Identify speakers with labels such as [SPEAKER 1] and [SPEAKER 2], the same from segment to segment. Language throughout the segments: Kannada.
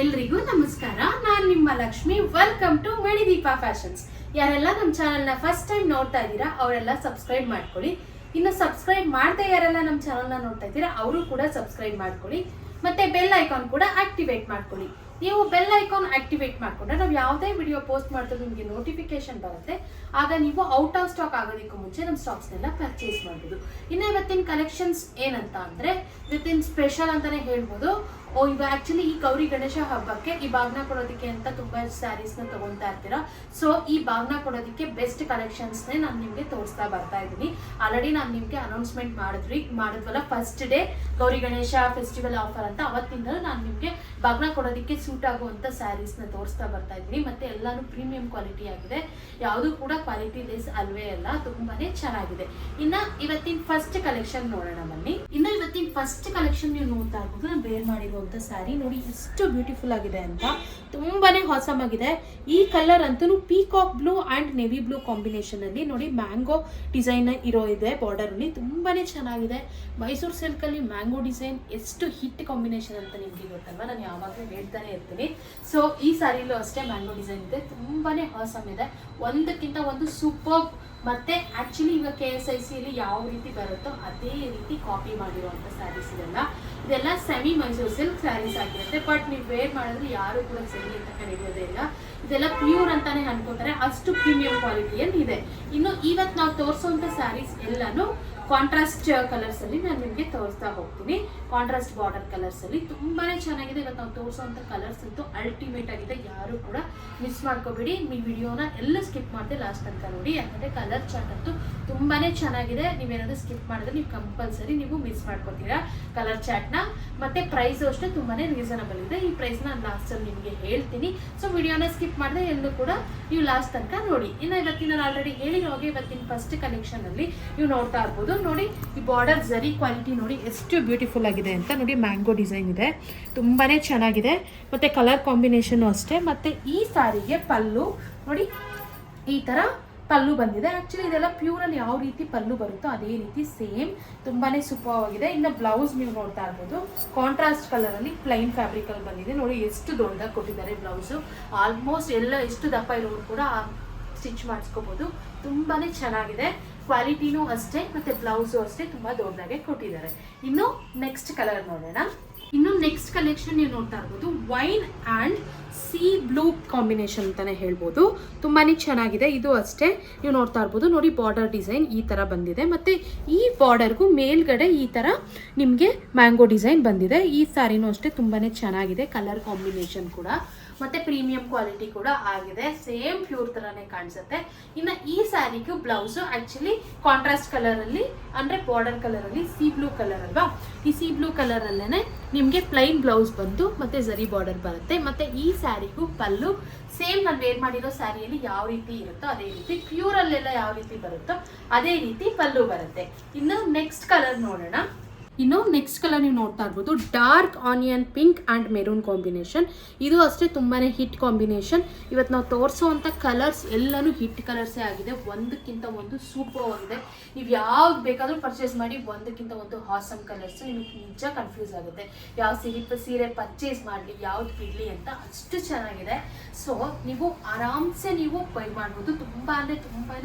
[SPEAKER 1] ಎಲ್ರಿಗೂ ನಮಸ್ಕಾರ. ನಾನು ನಿಮ್ಮ Lakshmi. Welcome to Manideepa fashions ಯಾರೆಲ್ಲ ನಮ್ಮ ಚಾನಲ್ನ ಫಸ್ಟ್ ಟೈಮ್ ನೋಡ್ತಾ ಇದ್ದೀರಾ, ಅವರೆಲ್ಲ ಸಬ್ಸ್ಕ್ರೈಬ್ ಮಾಡ್ಕೊಳ್ಳಿ. ಇನ್ನು ಸಬ್ಸ್ಕ್ರೈಬ್ ಮಾಡದೆ ಯಾರೆಲ್ಲ ನಮ್ಮ ಚಾನಲ್ನ ನೋಡ್ತಾ ಇದ್ದೀರಾ, ಅವರು ಕೂಡ ಸಬ್ಸ್ಕ್ರೈಬ್ ಮಾಡ್ಕೊಳ್ಳಿ. ಮತ್ತೆ ಬೆಲ್ ಐಕಾನ್ ಕೂಡ ಆಕ್ಟಿವೇಟ್ ಮಾಡ್ಕೊಳ್ಳಿ. ನೀವು ಬೆಲ್ ಐಕಾನ್ ಆಕ್ಟಿವೇಟ್ ಮಾಡ್ಕೊಂಡ್ರೆ ನಾವು ಯಾವುದೇ ವಿಡಿಯೋ ಪೋಸ್ಟ್ ಮಾಡಿದ್ರು ನಿಮಗೆ ನೋಟಿಫಿಕೇಶನ್ ಬರುತ್ತೆ. ಆಗ ನೀವು ಔಟ್ ಆಫ್ ಸ್ಟಾಕ್ ಆಗೋದಕ್ಕೂ ಮುಂಚೆ ನಮ್ಮ ಸ್ಟಾಕ್ಸ್ನೆಲ್ಲ ಪರ್ಚೇಸ್ ಮಾಡ್ಬೋದು. ಇನ್ನು ಇವತ್ತಿನ ಕಲೆಕ್ಷನ್ಸ್ ಏನಂತ ಅಂದರೆ, ಇವತ್ತಿನ ಸ್ಪೆಷಲ್ ಅಂತಾನೆ ಹೇಳ್ಬೋದು. ಓ ಇವಾಗ ಆ್ಯಕ್ಚುಲಿ ಈ ಗೌರಿ ಗಣೇಶ ಹಬ್ಬಕ್ಕೆ ಈ ಬಾಗ್ನ ಕೊಡೋದಕ್ಕೆ ಅಂತ ತುಂಬಾ ಸ್ಯಾರೀಸ್ನ ತಗೊಂತಾ ಇರ್ತೀರಾ. ಸೊ ಈ ಬಾಗ್ನ ಕೊಡೋದಕ್ಕೆ ಬೆಸ್ಟ್ ಕಲೆಕ್ಷನ್ಸ್ನೇ ನಾನು ನಿಮಗೆ ತೋರಿಸ್ತಾ ಬರ್ತಾ ಇದ್ದೀನಿ. ಆಲ್ರೆಡಿ ನಾನು ನಿಮಗೆ ಅನೌನ್ಸ್ಮೆಂಟ್ ಮಾಡಿದ್ರಿ ಮಾಡಿದ್ವಲ್ಲ first day Gowri Ganesha festival offer ಅಂತ. ಅವತ್ತಿಂದ ನಾನು ನಿಮಗೆ ಬಾಗ್ನ ಕೊಡೋದಕ್ಕೆ ಸೂಟ್ ಆಗುವಂಥ ಸ್ಯಾರೀಸ್ನ ತೋರಿಸ್ತಾ ಬರ್ತಾ ಇದ್ದೀನಿ. ಮತ್ತೆ ಎಲ್ಲಾನು ಪ್ರೀಮಿಯಂ ಕ್ವಾಲಿಟಿ ಆಗಿದೆ. ಯಾವುದು ಕೂಡ ಕ್ವಾಲಿಟಿ ಲೆಸ್ ಅಲ್ವೇ ಅಲ್ಲ, ತುಂಬಾನೇ ಚೆನ್ನಾಗಿದೆ. ಇನ್ನ ಇವತ್ತಿನ ಫಸ್ಟ್ ಕಲೆಕ್ಷನ್ ನೋಡೋಣ ಬನ್ನಿ. ಇನ್ನ ಫಸ್ಟ್ ಕಲೆಕ್ಷನ್ ನೀವು ನೋಡ್ತಾ ಇರ್ಬೋದು. ನಾನು ಬೇರ್ ಮಾಡಿರುವಂತ ಸ್ಯಾರಿ ನೋಡಿ ಎಷ್ಟು ಬ್ಯೂಟಿಫುಲ್ ಆಗಿದೆ ಅಂತ. ತುಂಬಾನೇ ಹಾಸಮ್ ಆಗಿದೆ. ಈ ಕಲರ್ ಅಂತೂ peacock blue and navy blue combination ಅಲ್ಲಿ ನೋಡಿ ಮ್ಯಾಂಗೋ ಡಿಸೈನ್ ಇರೋ ಇದೆ ಬಾರ್ಡರ್ ಅಲ್ಲಿ. ತುಂಬಾನೇ ಚೆನ್ನಾಗಿದೆ. ಮೈಸೂರು ಸಿಲ್ಕ್ ಅಲ್ಲಿ ಮ್ಯಾಂಗೋ ಡಿಸೈನ್ ಎಷ್ಟು ಹಿಟ್ ಕಾಂಬಿನೇಷನ್ ಅಂತ ನಿಮ್ಗೆ ಗೊತ್ತಲ್ವಾ? ನಾನು ಯಾವಾಗಲೂ ಹೇಳ್ತಾನೆ ಇರ್ತೀನಿ. ಸೊ ಈ ಸ್ಯಾರಿಲೂ ಅಷ್ಟೇ ಮ್ಯಾಂಗೋ ಡಿಸೈನ್ ಇದೆ. ತುಂಬಾನೇ ಹಾಸಮ್ ಇದೆ. ಒಂದಕ್ಕಿಂತ ಒಂದು ಸೂಪರ್ ಮತ್ತೆ ಆಕ್ಚುಲಿ ಈಗ ಕೆ ಎಸ್ ಐ ಸಿಯಲ್ಲಿ ಯಾವ ರೀತಿ ಬರುತ್ತೋ ಅದೇ ರೀತಿ ಕಾಪಿ ಮಾಡಿರುವಂಥ ಸ್ಯಾರೀಸ್ ಇದೆಲ್ಲ. ಇದೆಲ್ಲ ಸೆಮಿ ಮೈಸೂರ್ ಸಿಲ್ಕ್ ಸ್ಯಾರೀಸ್ ಆಗಿರುತ್ತೆ ಬಟ್ ನೀವು ವೇರ್ ಮಾಡಿದ್ರೆ ಯಾರು ಕೂಡ ಸೆಮಿ ಅಂತ ಕರೆಯೋದೇ ಇಲ್ಲ. ಇದೆಲ್ಲ ಪ್ಯೂರ್ ಅಂತಾನೆ ಅನ್ಕೋತಾರೆ. ಅಷ್ಟು ಪ್ರೀಮಿಯಂ ಕ್ವಾಲಿಟಿಯಲ್ಲಿ ಇದೆ. ಇನ್ನು ಇವತ್ತು ನಾವು ತೋರಿಸುವಂಥ ಸ್ಯಾರೀಸ್ ಎಲ್ಲಾನು ಕಾಂಟ್ರಾಸ್ಟ್ ಕಲರ್ಸ್ ಅಲ್ಲಿ ನಾನು ನಿಮಗೆ ತೋರಿಸ್ತಾ ಹೋಗ್ತೀನಿ. ಕಾಂಟ್ರಾಸ್ಟ್ ಬಾರ್ಡರ್ ಕಲರ್ಸ್ ಅಲ್ಲಿ ತುಂಬಾನೇ ಚೆನ್ನಾಗಿದೆ. ಇವತ್ತು ನಾವು ತೋರಿಸುವಂತ ಕಲರ್ಸ್ ಅಂತೂ ಅಲ್ಟಿಮೇಟ್ ಆಗಿದೆ. ಯಾರು ಕೂಡ ಮಿಸ್ ಮಾಡ್ಕೋಬೇಡಿ. ಈ ವಿಡಿಯೋನ ಎಲ್ಲ ಸ್ಕಿಪ್ ಮಾಡದೆ ಲಾಸ್ಟ್ ತನಕ ನೋಡಿ. ಯಾಕಂದ್ರೆ ಕಲರ್ ಚಾರ್ಟ್ ಅಂತೂ ತುಂಬಾನೇ ಚೆನ್ನಾಗಿದೆ. ನೀವೇನಾದ್ರೂ ಸ್ಕಿಪ್ ಮಾಡಿದ್ರೆ ನೀವು ಕಂಪಲ್ಸರಿ ನೀವು ಮಿಸ್ ಮಾಡ್ಕೊತೀರಾ ಕಲರ್ ಚಾಟ್ನ ಮತ್ತೆ ಪ್ರೈಸ್ ಅಷ್ಟೇ ತುಂಬಾನೇ ರೀಸನಬಲ್ ಇದೆ. ಈ ಪ್ರೈಸ್ ನಾನು ಲಾಸ್ಟ್ ಅಲ್ಲಿ ನಿಮಗೆ ಹೇಳ್ತೀನಿ. ಸೊ ವಿಡಿಯೋನ ಸ್ಕಿಪ್ ಮಾಡಿದ್ರೆ ಎಲ್ಲೂ ಕೂಡ ನೀವು ಲಾಸ್ಟ್ ತನಕ ನೋಡಿ. ಇನ್ನು ಇವತ್ತಿನ ನಾನು ಆಲ್ರೆಡಿ ಹೇಳಿರೋ ಹಾಗೆ ಇವತ್ತಿನ ಫಸ್ಟ್ ಕಲೆಕ್ಷನ್ ಅಲ್ಲಿ ನೀವು ನೋಡ್ತಾ ಇರ್ಬೋದು. ನೋಡಿ, ಈ ಬಾರ್ಡರ್ ಜರಿ ಕ್ವಾಲಿಟಿ ನೋಡಿ ಎಷ್ಟು ಬ್ಯೂಟಿಫುಲ್ ಆಗಿದೆ ಅಂತ. ನೋಡಿ ಮ್ಯಾಂಗೋ ಡಿಸೈನ್ ಇದೆ. ತುಂಬಾನೇ ಚೆನ್ನಾಗಿದೆ. ಮತ್ತೆ ಕಲರ್ ಕಾಂಬಿನೇಷನ್ ಅಷ್ಟೇ. ಮತ್ತೆ ಈ ಸಾರಿಗೆ ಪಲ್ಲು. ನೋಡಿ, ಈ ತರ ಪಲ್ಲು ಬಂದಿದೆ. ಆ್ಯಕ್ಚುಲಿ ಇದೆಲ್ಲ ಪ್ಯೂರಲ್ಲಿ ಯಾವ ರೀತಿ ಪಲ್ಲು ಬರುತ್ತೋ ಅದೇ ರೀತಿ ಸೇಮ್ ಸೂಪರ್ ಆಗಿದೆ ಇನ್ನು ಬ್ಲೌಸ್ ನೀವು ನೋಡ್ತಾ ಇರ್ಬೋದು. ಕಾಂಟ್ರಾಸ್ಟ್ ಕಲರ್ ಅಲ್ಲಿ ಪ್ಲೈನ್ ಫ್ಯಾಬ್ರಿಕ್ ಅಲ್ಲಿ ಬಂದಿದೆ. ನೋಡಿ ಎಷ್ಟು ದೊಡ್ಡದಾಗಿ ಕೊಟ್ಟಿದ್ದಾರೆ ಬ್ಲೌಸು ಆಲ್ಮೋಸ್ಟ್ ಎಲ್ಲ ಎಷ್ಟು ದಪ್ಪ ಇರೋರು ಕೂಡ ಸ್ಟಿಚ್ ಮಾಡಿಸ್ಕೋಬಹುದು ತುಂಬಾನೇ ಚೆನ್ನಾಗಿದೆ. ಕ್ವಾಲಿಟಿನೂ ಅಷ್ಟೇ, ಮತ್ತೆ ಬ್ಲೌಸು ಅಷ್ಟೇ ತುಂಬಾ ದೊಡ್ಡದಾಗೆ ಕೊಟ್ಟಿದ್ದಾರೆ. ಇನ್ನು ನೆಕ್ಸ್ಟ್ ಕಲರ್ ನೋಡೋಣ. ಇನ್ನು ನೆಕ್ಸ್ಟ್ ಕಲೆಕ್ಷನ್ ನೀವು ನೋಡ್ತಾ ಇರ್ಬೋದು wine and sea blue combination ಅಂತಾನೆ ಹೇಳ್ಬೋದು. ತುಂಬಾನೇ ಚೆನ್ನಾಗಿದೆ. ಇದು ಅಷ್ಟೇ. ನೀವು ನೋಡ್ತಾ ಇರ್ಬೋದು, ನೋಡಿ ಬಾರ್ಡರ್ ಡಿಸೈನ್ ಈ ಥರ ಬಂದಿದೆ. ಮತ್ತು ಈ ಬಾರ್ಡರ್ಗೂ ಮೇಲ್ಗಡೆ ಈ ಥರ ನಿಮಗೆ ಮ್ಯಾಂಗೋ ಡಿಸೈನ್ ಬಂದಿದೆ. ಈ ಸಾರಿನೂ ಅಷ್ಟೇ ತುಂಬಾನೇ ಚೆನ್ನಾಗಿದೆ ಕಲರ್ ಕಾಂಬಿನೇಷನ್ ಕೂಡ. ಮತ್ತೆ ಪ್ರೀಮಿಯಂ ಕ್ವಾಲಿಟಿ ಕೂಡ ಆಗಿದೆ. ಸೇಮ್ ಪ್ಯೂರ್ ತರಾನೇ ಕಾಣಿಸುತ್ತೆ. ಇನ್ನು ಈ ಸ್ಯಾರಿಗೂ ಬ್ಲೌಸು ಆಕ್ಚುಲಿ ಕಾಂಟ್ರಾಸ್ಟ್ ಕಲರ್ ಅಲ್ಲಿ, ಅಂದ್ರೆ ಬಾರ್ಡರ್ ಕಲರ್ ಅಲ್ಲಿ ಸಿ ಬ್ಲೂ ಕಲರ್ ಅಲ್ವಾ? ಈ ಸಿ ಬ್ಲೂ ಕಲರ್ ಅಲ್ಲೇನೆ ನಿಮಗೆ ಪ್ಲೈನ್ ಬ್ಲೌಸ್ ಬಂತು ಮತ್ತೆ ಜರಿ ಬಾರ್ಡರ್ ಬರುತ್ತೆ. ಮತ್ತೆ ಈ ಸ್ಯಾರಿಗೂ ಪಲ್ಲು ಸೇಮ್ ನಾನು ವೇರ್ ಮಾಡಿರೋ ಸ್ಯಾರಿಯಲ್ಲಿ ಯಾವ ರೀತಿ ಇರುತ್ತೋ ಅದೇ ರೀತಿ ಪ್ಯೂರಲ್ಲೆಲ್ಲ ಯಾವ ರೀತಿ ಬರುತ್ತೋ ಅದೇ ರೀತಿ ಪಲ್ಲು ಬರುತ್ತೆ. ಇನ್ನು ನೆಕ್ಸ್ಟ್ ಕಲರ್ ನೋಡೋಣ. ಇನ್ನು ನೆಕ್ಸ್ಟ್ ಕಲರ್ ನೀವು ನೋಡ್ತಾ ಇರ್ಬೋದು dark onion pink and maroon combination ಇದು ಅಷ್ಟೇ ತುಂಬಾ ಹಿಟ್ ಕಾಂಬಿನೇಷನ್ ಇವತ್ತು ನಾವು ತೋರಿಸೋವಂಥ ಕಲರ್ಸ್ ಎಲ್ಲನೂ ಹಿಟ್ ಕಲರ್ಸೇ ಆಗಿದೆ. ಒಂದಕ್ಕಿಂತ ಒಂದು ಸೂಪರ್ ಆಗಿದೆ. ನೀವು ಯಾವ್ದು ಬೇಕಾದರೂ ಪರ್ಚೇಸ್ ಮಾಡಿ ಒಂದಕ್ಕಿಂತ ಒಂದು ಹಾಸಮ್ ಕಲರ್ಸ್ ನಿಮಗೆ ನಿಜ ಕನ್ಫ್ಯೂಸ್ ಆಗುತ್ತೆ. ಯಾವ ಸೀರೆ ಸೀರೆ ಪರ್ಚೇಸ್ ಮಾಡಲಿ, ಯಾವ್ದು ಬಿಡಲಿ ಅಂತ ಅಷ್ಟು ಚೆನ್ನಾಗಿದೆ. ಸೊ ನೀವು ಆರಾಮ್ಸೆ ನೀವು ಬೈ ಮಾಡ್ಬೋದು. ತುಂಬ ಅಂದರೆ ತುಂಬಾ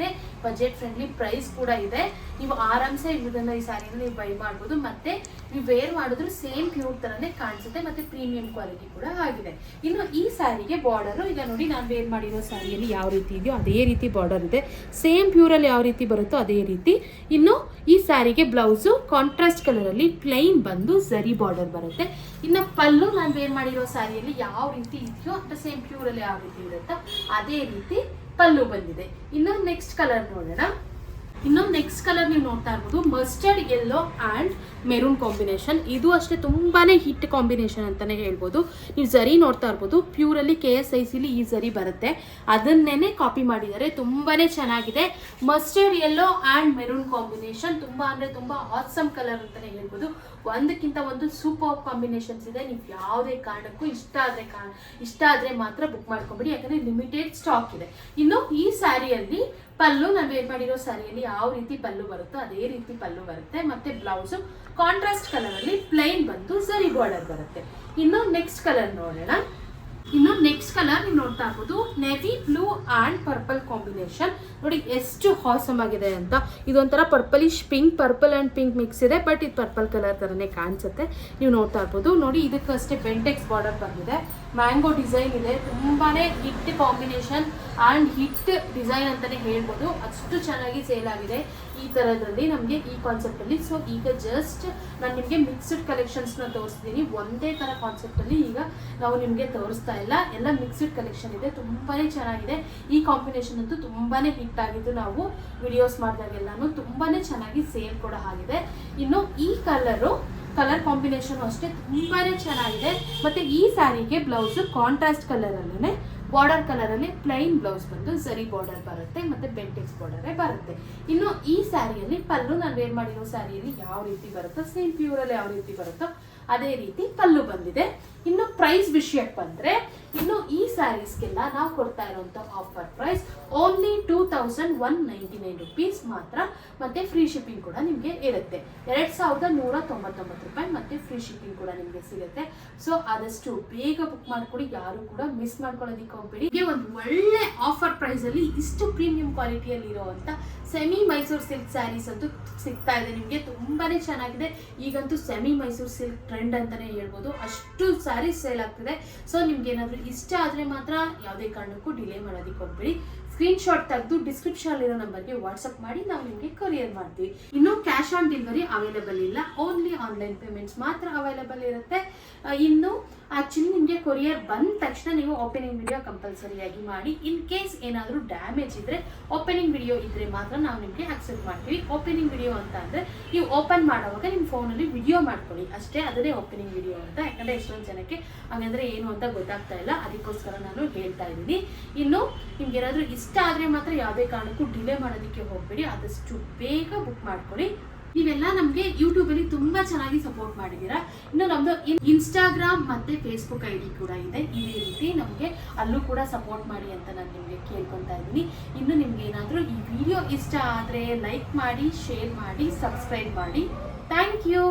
[SPEAKER 1] ಬಜೆಟ್ ಫ್ರೆಂಡ್ಲಿ ಪ್ರೈಸ್ ಕೂಡ ಇದೆ. ನೀವು ಆರಾಮ್ಸೆ ಇದನ್ನ ಈ ಸಾರಿನ ನೀವು ಬೈ ಮಾಡ್ಬೋದು. ಮತ್ತೆ ನೀವು ವೇರ್ ಮಾಡಿದ್ರು ಸೇಮ್ ಪ್ಯೂರ್ ತರನೇ ಕಾಣಿಸುತ್ತೆ, ಮತ್ತೆ ಪ್ರೀಮಿಯಂ ಕ್ವಾಲಿಟಿ ಕೂಡ ಆಗಿದೆ. ಇನ್ನು ಈ ಸ್ಯಾರಿಗೆ ಬಾರ್ಡರ್ ಈಗ ನೋಡಿ ನಾನು ವೇರ್ ಮಾಡಿರೋ ಸ್ಯಾರಿಯಲ್ಲಿ ಯಾವ ರೀತಿ ಇದೆಯೋ ಅದೇ ರೀತಿ ಬಾರ್ಡರ್ ಇದೆ. ಸೇಮ್ ಪ್ಯೂರಲ್ಲಿ ಯಾವ ರೀತಿ ಬರುತ್ತೋ ಅದೇ ರೀತಿ. ಇನ್ನು ಈ ಸ್ಯಾರಿಗೆ ಬ್ಲೌಸು ಕಾಂಟ್ರಾಸ್ಟ್ ಕಲರಲ್ಲಿ ಪ್ಲೈನ್ ಬಂದು ಝರಿ ಬಾರ್ಡರ್ ಬರುತ್ತೆ. ಇನ್ನು ಪಲ್ಲು ನಾನು ವೇರ್ ಮಾಡಿರೋ ಸ್ಯಾರಿಯಲ್ಲಿ ಯಾವ ರೀತಿ ಇದೆಯೋ ಅಂತ ಸೇಮ್ ಪ್ಯೂರಲ್ಲಿ ಯಾವ ರೀತಿ ಇರುತ್ತೋ ಅದೇ ರೀತಿ ಪಲ್ಲು ಬಂದಿದೆ. ಇನ್ನು ನೆಕ್ಸ್ಟ್ ಕಲರ್ ನೋಡೋಣ. ಇನ್ನೊಂದು ನೆಕ್ಸ್ಟ್ ಕಲರ್ ನೀವು ನೋಡ್ತಾ ಇರ್ಬೋದು mustard yellow and maroon combination ಇದು ಅಷ್ಟೇ ತುಂಬಾ ಹಿಟ್ ಕಾಂಬಿನೇಷನ್ ಅಂತಲೇ ಹೇಳ್ಬೋದು. ನೀವು ಝರಿ ನೋಡ್ತಾ ಇರ್ಬೋದು ಪ್ಯೂರಲ್ಲಿ ಕೆ ಎಸ್ ಐ ಸಿಲಿ ಈ ಝರಿ ಬರುತ್ತೆ. ಅದನ್ನೇ ಕಾಪಿ ಮಾಡಿದ್ದಾರೆ ತುಂಬಾ ಚೆನ್ನಾಗಿದೆ. Mustard yellow and maroon combination ತುಂಬ ಅಂದರೆ ತುಂಬ ಆಸಮ್ ಕಲರ್ ಅಂತಲೇ ಹೇಳ್ಬೋದು. ಒಂದಕ್ಕಿಂತ ಒಂದು ಸೂಪರ್ ಕಾಂಬಿನೇಷನ್ಸ್ ಇದೆ. ನೀವು ಯಾವುದೇ ಕಾರಣಕ್ಕೂ ಇಷ್ಟ ಆದರೆ ಕಾ ಇಷ್ಟ ಆದರೆ ಮಾತ್ರ ಬುಕ್ ಮಾಡ್ಕೊಂಬಿಡಿ. ಯಾಕಂದರೆ ಲಿಮಿಟೆಡ್ ಸ್ಟಾಕ್ ಇದೆ. ಇನ್ನು ಈ ಸ್ಯಾರಿಯಲ್ಲಿ ಪಲ್ಲು, ನಾನು ವೇರ್ ಮಾಡಿರೋ ಸ್ಯಾರಿಯಲ್ಲಿ ಯಾವ ರೀತಿ ಪಲ್ಲು ಬರುತ್ತೋ ಅದೇ ರೀತಿ ಪಲ್ಲು ಬರುತ್ತೆ. ಮತ್ತೆ ಬ್ಲೌಸು ಕಾಂಟ್ರಾಸ್ಟ್ ಕಲರ್ ಅಲ್ಲಿ ಪ್ಲೈನ್ ಬಂದು ಸರಿ ಬಾರ್ಡರ್ ಬರುತ್ತೆ. ಇನ್ನು ನೆಕ್ಸ್ಟ್ ಕಲರ್ ನೋಡೋಣ. ಇನ್ನು ನೆಕ್ಸ್ಟ್ ಕಲರ್ ನೀವು ನೋಡ್ತಾ ಇರ್ಬೋದು navy blue and purple combination ನೋಡಿ ಎಷ್ಟು ಹಾಸಮ್ ಆಗಿದೆ ಅಂತ. ಇದೊಂಥರ purplish pink purple and pink mix ಇದೆ ಬಟ್ ಇದು ಪರ್ಪಲ್ ಕಲರ್ ಥರನೇ ಕಾಣಿಸುತ್ತೆ. ನೀವು ನೋಡ್ತಾ ಇರ್ಬೋದು. ನೋಡಿ ಇದಕ್ಕಷ್ಟೇ ಬೆಂಟೆಕ್ಸ್ ಬಾರ್ಡರ್ ಬಂದಿದೆ. ಮ್ಯಾಂಗೋ ಡಿಸೈನ್ ಇದೆ. ತುಂಬಾ hit combination and hit design ಅಂತಲೇ ಹೇಳ್ಬೋದು. ಅಷ್ಟು ಚೆನ್ನಾಗಿ ಸೇಲ್ ಆಗಿದೆ ಈ ಥರದ್ರಲ್ಲಿ ನಮಗೆ ಈ ಕಾನ್ಸೆಪ್ಟಲ್ಲಿ ಸೊ ಈಗ ಜಸ್ಟ್ ನಾನು ನಿಮಗೆ ಮಿಕ್ಸ್ಡ್ ಕಲೆಕ್ಷನ್ಸ್ನ ತೋರಿಸ್ತೀನಿ. ಒಂದೇ ಥರ ಕಾನ್ಸೆಪ್ಟಲ್ಲಿ ಈಗ ನಾವು ನಿಮಗೆ ತೋರಿಸ್ತಾ ಇಲ್ಲ. ಎಲ್ಲ ಮಿಕ್ಸ್ಡ್ ಕಲೆಕ್ಷನ್ ಇದೆ. ತುಂಬಾ ಚೆನ್ನಾಗಿದೆ. ಈ ಕಾಂಬಿನೇಷನ್ ಅಂತೂ ತುಂಬಾ ಹಿಟ್ ಆಗಿದ್ದು ನಾವು ವಿಡಿಯೋಸ್ ಮಾಡಿದಾಗೆಲ್ಲನೂ ತುಂಬಾ ಚೆನ್ನಾಗಿ ಸೇಲ್ ಕೂಡ ಆಗಿದೆ. ಇನ್ನು ಈ ಕಲರು ಕಲರ್ ಕಾಂಬಿನೇಷನ್ ಅಷ್ಟೇ ತುಂಬಾ ಚೆನ್ನಾಗಿದೆ. ಮತ್ತು ಈ ಸ್ಯಾರಿಗೆ ಬ್ಲೌಸು ಕಾಂಟ್ರಾಸ್ಟ್ ಕಲರಲ್ಲೇ ಬಾರ್ಡರ್ ಕಲರಲ್ಲಿ ಪ್ಲೈನ್ ಬ್ಲೌಸ್ ಬಂದು ಸರಿ ಬಾರ್ಡರ್ ಬರುತ್ತೆ, ಮತ್ತು ಬೆಂಟೆಕ್ಸ್ ಬಾರ್ಡರೇ ಬರುತ್ತೆ. ಇನ್ನು ಈ ಸ್ಯಾರಿಯಲ್ಲಿ ಪಲ್ಲು ನಾನು ವೇರ್ ಮಾಡಿರೋ ಸ್ಯಾರಿಯಲ್ಲಿ ಯಾವ ರೀತಿ ಬರುತ್ತೋ ಸೇಮ್ ಪ್ಯೂರಲ್ಲಿ ಯಾವ ರೀತಿ ಬರುತ್ತೋ ಅದೇ ರೀತಿ ಪಲ್ಲು ಬಂದಿದೆ. ಇನ್ನು ಪ್ರೈಸ್ ವಿಷಯಕ್ಕೆ ಬಂದರೆ, ಇನ್ನು ಈ ಸ್ಯಾರೀಸ್ಗೆಲ್ಲ ನಾವು ಕೊಡ್ತಾ ಇರುವಂತ offer price only two thousand one ninety nine rupees ಮಾತ್ರ ಮತ್ತು ಫ್ರೀ ಶಿಪ್ಪಿಂಗ್ ಕೂಡ ನಿಮಗೆ ಇರುತ್ತೆ. ಎರಡು ಸಾವಿರದ ನೂರ ತೊಂಬತ್ತೊಂಬತ್ತು ರೂಪಾಯಿ ಮತ್ತೆ ಫ್ರೀ ಶಿಪ್ಪಿಂಗ್ ಕೂಡ ನಿಮಗೆ ಸಿಗುತ್ತೆ. ಸೊ ಆದಷ್ಟು ಬೇಗ ಬುಕ್ ಮಾಡ್ಕೊಡಿ. ಯಾರು ಕೂಡ ಮಿಸ್ ಮಾಡ್ಕೊಳ್ಳೋದಕ್ಕೆ ಹೋಗ್ಬೇಡಿ. ಹೀಗೆ ಒಂದು ಒಳ್ಳೆ ಆಫರ್ ಪ್ರೈಸಲ್ಲಿ ಇಷ್ಟು ಪ್ರೀಮಿಯಂ ಕ್ವಾಲಿಟಿಯಲ್ಲಿ ಇರುವಂತ ಸೆಮಿ ಮೈಸೂರು ಸಿಲ್ಕ್ ಸ್ಯಾರೀಸ್ ಅಂತೂ ಸಿಗ್ತಾ ಇದೆ ನಿಮಗೆ. ತುಂಬಾ ಚೆನ್ನಾಗಿದೆ. ಈಗಂತೂ ಸೆಮಿ ಮೈಸೂರು ಸಿಲ್ಕ್ ಟ್ರೆಂಡ್ ಅಂತಲೇ ಹೇಳ್ಬೋದು. ಅಷ್ಟು ಸ್ಯಾರೀಸ್ ಸೇಲ್ ಆಗ್ತಿದೆ. ಸೊ ನಿಮ್ಗೆ ಏನಾದರೂ ಇಷ್ಟ ಆದರೆ ಮಾತ್ರ ಯಾವುದೇ ಕಾರಣಕ್ಕೂ ಡಿಲೇ ಮಾಡೋದಕ್ಕೆ ಹೋಗ್ಬೇಡಿ. ಸ್ಕ್ರೀನ್ಶಾಟ್ ತೆಗೆದು ಡಿಸ್ಕ್ರಿಪ್ಷನ್ ಇರೋ ನಂಬರ್ಗೆ ವಾಟ್ಸಪ್ ಮಾಡಿ ನಾವು ನಿಮಗೆ ಕೊರಿಯರ್ ಮಾಡ್ತೀವಿ. ಇನ್ನು ಕ್ಯಾಶ್ ಆನ್ ಡೆಲಿವರಿ ಅವೈಲೇಬಲ್ ಇಲ್ಲ. ಓನ್ಲಿ ಆನ್ಲೈನ್ ಪೇಮೆಂಟ್ಸ್ ಮಾತ್ರ ಅವೈಲೇಬಲ್ ಇರುತ್ತೆ. ಇನ್ನು ಆ್ಯಕ್ಚುಲಿ ನಿಮಗೆ ಕೊರಿಯರ್ ಬಂದ ತಕ್ಷಣ ನೀವು ಓಪನಿಂಗ್ ವಿಡಿಯೋ ಕಂಪಲ್ಸರಿಯಾಗಿ ಮಾಡಿ. ಇನ್ ಕೇಸ್ ಏನಾದರೂ ಡ್ಯಾಮೇಜ್ ಇದ್ದರೆ ಓಪನಿಂಗ್ ವಿಡಿಯೋ ಇದ್ದರೆ ಮಾತ್ರ ನಾವು ನಿಮಗೆ ಆಕ್ಸೆಪ್ಟ್ ಮಾಡ್ತೀವಿ. ಓಪನಿಂಗ್ ವಿಡಿಯೋ ಅಂತ ಅಂದರೆ ನೀವು ಓಪನ್ ಮಾಡುವಾಗ ನಿಮ್ಮ ಫೋನಲ್ಲಿ ವಿಡಿಯೋ ಮಾಡ್ಕೊಳ್ಳಿ. ಅಷ್ಟೇ ಅದನ್ನೇ ಓಪನಿಂಗ್ ವಿಡಿಯೋ ಅಂತ. ಯಾಕಂದರೆ ಎಷ್ಟೊಂದು ಜನಕ್ಕೆ ಹಾಗಂದ್ರೆ ಏನು ಅಂತ ಗೊತ್ತಾಗ್ತಾ ಇಲ್ಲ. ಅದಕ್ಕೋಸ್ಕರ ನಾನು ಹೇಳ್ತಾ ಇದ್ದೀನಿ. ಇನ್ನು ನಿಮ್ಗೆ ಏನಾದರೂ ಇಷ್ಟ ಆದರೆ ಮಾತ್ರ ಯಾವುದೇ ಕಾರಣಕ್ಕೂ ಡಿಲೇ ಮಾಡೋದಕ್ಕೆ ಹೋಗಬೇಡಿ. ಆದಷ್ಟು ಬೇಗ ಬುಕ್ ಮಾಡ್ಕೊಳ್ಳಿ. ನೀವೆಲ್ಲ ನಮಗೆ ಯೂಟ್ಯೂಬಲ್ಲಿ ತುಂಬಾ ಚೆನ್ನಾಗಿ ಸಪೋರ್ಟ್ ಮಾಡಿದ್ದೀರಾ. ಇನ್ನು ನಮ್ಮದು ಇನ್ಸ್ಟಾಗ್ರಾಮ್ ಮತ್ತೆ ಫೇಸ್ಬುಕ್ ಐ ಡಿ ಕೂಡ ಇದೆ. ಇದೇ ರೀತಿ ನಮಗೆ ಅಲ್ಲೂ ಕೂಡ ಸಪೋರ್ಟ್ ಮಾಡಿ ಅಂತ ನಾನು ನಿಮಗೆ ಕೇಳ್ಕೊತಾ ಇದ್ದೀನಿ. ಇನ್ನು ನಿಮ್ಗೆ ಏನಾದರೂ ಈ ವಿಡಿಯೋ ಇಷ್ಟ ಆದರೆ ಲೈಕ್ ಮಾಡಿ ಶೇರ್ ಮಾಡಿ ಸಬ್ಸ್ಕ್ರೈಬ್ ಮಾಡಿ. Thank you